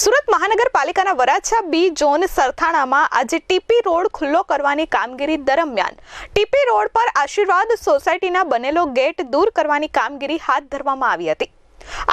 સુરત મહાનગરપાલિકાના વરાછા બી ઝોન સરથાણામાં આજે TP road ખુલ્લો કરવાની કામગીરી દરમિયાન ટીપી રોડ પર આશીર્વાદ સોસાયટીના બનેલો ગેટ દૂર કરવાની કામગીરી હાથ ધરવામાં આવી હતી.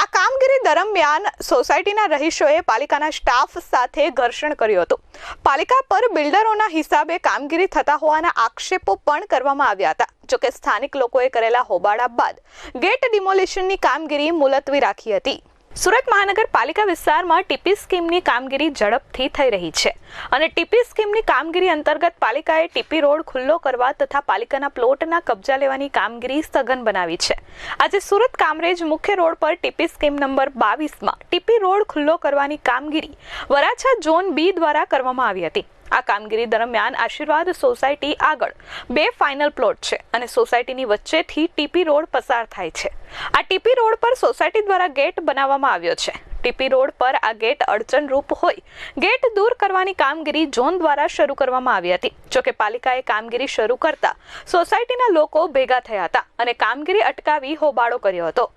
આ કામગીરી દરમિયાન સોસાયટીના રહીશોએ પાલિકાના સ્ટાફ સાથે ઘર્ષણ કર્યું હતું. પાલિકા પર બિલ્ડરોના હિસાબે કામગીરી થતા હોવાના આક્ષેપો પણ કરવામાં આવ્યા હતા. જોકે સ્થાનિક લોકોએ કરેલા હોબાળા બાદ ગેટ ડિમોલિશનની કામગીરી મુલતવી રાખી હતી. સુરત મહાનગરપાલિકા વિસ્તારમાં ટીપી સ્કીમની કામગીરી ઝડપથી થઈ રહી છે અને ટીપી સ્કીમની કામગીરી અંતર્ગત પાલિકાએ ટીપી રોડ ખુલ્લો કરવા તથા પાલિકાના પ્લોટના કબજા લેવાની કામગીરી સઘન બનાવી છે. આજે સુરત કામરેજ મુખ્ય રોડ પર ટીપી સ્કીમ નંબર બાવીસમાં ટીપી રોડ ખુલ્લો કરવાની કામગીરી વરાછા ઝોન બી દ્વારા કરવામાં આવી હતી. આ કામગીરી દરમિયાન આશીર્વાદ સોસાયટી આગળ બે ફાઇનલ પ્લોટ છે અને સોસાયટીની વચ્ચેથી ટીપી રોડ પસાર થાય છે. આ ટીપી રોડ પર સોસાયટી દ્વારા ગેટ બનાવવામાં આવ્યો છે. ટીપી રોડ પર આ ગેટ અડચણરૂપ હોય. ગેટ દૂર કરવાની કામગીરી ઝોન દ્વારા શરૂ કરવામાં આવી હતી. જોકે પાલિકાએ કામગીરી શરૂ કરતા સોસાયટીના લોકો ભેગા થયા હતા અને કામગીરી અટકાવી હોબાળો કર્યો હતો.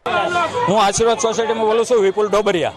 હું આશીર્વાદ સોસાયટીમાં બોલું છું વિપુલ ડોબરિયા.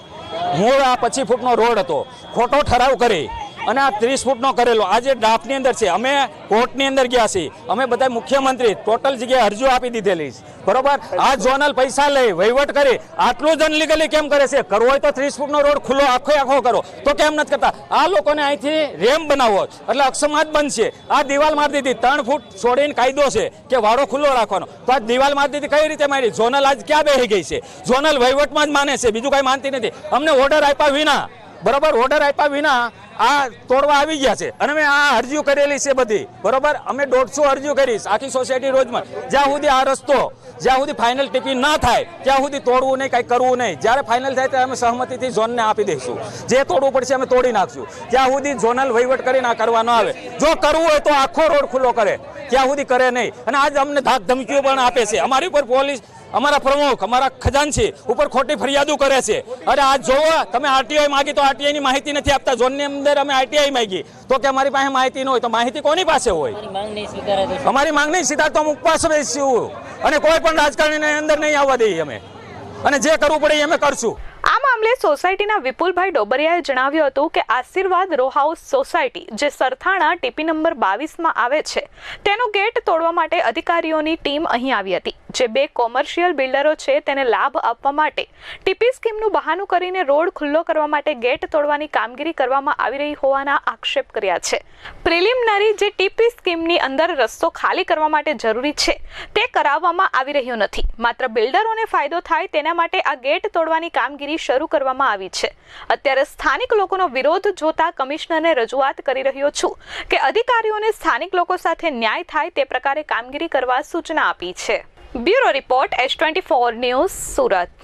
મૂળ આ પચીસ ફૂટનો રોડ હતો. ખોટો ઠરાવ કરી અને આ ત્રીસ ફૂટનો કરેલો. આજે ડ્રાફ્ટની અંદર છે, અમે કોર્ટની અંદર ગયા છીએ. અમે બધા મુખ્યમંત્રી ટોટલ જગ્યાએ અરજીઓ આપી દીધેલી છે. બરોબર? આ ઝોનલ પૈસા લઈ વહીવટ કરી આટલું જ અનલીગલી કેમ કરે છે? કરવો હોય તો ત્રીસ ફૂટનો રોડ ખુલ્લો આખો આખો કરો. તો કેમ નથી કરતા? આ લોકોને અહીંથી રેમ બનાવો. એટલે અક્ષમાત બનશે. આ દિવાલ મારી દીધી. ત્રણ ફૂટ છોડીને કાયદો છે કે વાળો ખુલ્લો રાખવાનો. તો આ દિવાલ મારી દીધી કઈ રીતે મારી? ઝોનલ આજ ક્યાં બેસી ગઈ છે? ઝોનલ વહીવટમાં જ માને છે. બીજું કાંઈ માનતી નથી. અમને ઓર્ડર આપ્યા વિના. બરોબર ઓર્ડર આપ્યા વિના આ તોડવા આવી ગયા છે. અને મેં આ અરજીઓ કરેલી છે બધી. બરોબર? અમે દોઢસો અરજીઓ કરીશ આખી સોસાયટી રોજમાં. જ્યાં સુધી આ રસ્તો, જ્યાં સુધી ફાઇનલ ટીપી ના થાય, ત્યાં સુધી તોડવું નહીં, કંઈ કરવું નહીં. જ્યારે ફાઇનલ થાય ત્યારે અમે સહમતિથી ઝોનને આપી દઈશું. જે તોડવું પડશે અમે તોડી નાખશું. ત્યાં સુધી ઝોનલ વહીવટ કરીને આ કરવા આવે. જો કરવું હોય તો આખો રોડ ખુલ્લો કરે. ત્યાં સુધી કરે નહીં. અને આજ અમને ધાક ધમકીઓ પણ આપે છે. અમારી ઉપર પોલીસ અમારા પ્રમુખ અમારા ખજાનચી ઉપર ખોટી ફરિયાદો કરે છે. અરે આ જોવો તમે આરટીઆઈ માગી તો આરટીઆઈ ની માહિતી નથી આપતા. ઝોનની અંદર અમે આરટીઆઈ માગી. તો કે અમારી પાસે માહિતી ન હોય તો માહિતી કોની પાસે હોય? માંગ નહીં અમારી સીધા તો ઉપવાસ રહીશું અને કોઈ પણ રાજકારણીને અંદર નહીં આવવા દઈએ અમે. અને જે કરવું પડે એ અમે કરશું. મામલે સોસાયટીના વિપુલભાઈ ડોબરિયાએ જણાવ્યું હતું કે આશીર્વાદ રો હાઉસ સોસાયટી, જે સરથાણા ટીપી નંબર બાવીસમાં આવે છે, તેનો ગેટ તોડવા માટે અધિકારીઓની ટીમ અહીં આવી હતી. જે બે કોમર્શિયલ બિલ્ડરો છે, તેને લાભ આપવા માટે ટીપી સ્કીમનું બહાનું કરીને રોડ ખુલ્લો કરવા માટે ગેટ તોડવાની કામગીરી કરવામાં આવી રહી હોવાના આક્ષેપ કર્યા છે. પ્રિલિમિનરી જે ટીપી સ્કીમની અંદર રસ્તો ખાલી કરવા માટે જરૂરી છે, તે કરાવવામાં આવી રહ્યો નથી. માત્ર બિલ્ડરોને ફાયદો થાય તેના માટે આ ગેટ તોડવાની કામગીરી શરૂ કરવામાં આવી છે. અત્યારે સ્થાનિક લોકોનો વિરોધ જોતા કમિશનરને રજૂઆત કરી રહ્યો છું કે અધિકારીઓને સ્થાનિક લોકો સાથે ન્યાય થાય તે પ્રકારે કામગીરી કરવા સૂચના આપી છે. Bureau report S twenty four news Surat.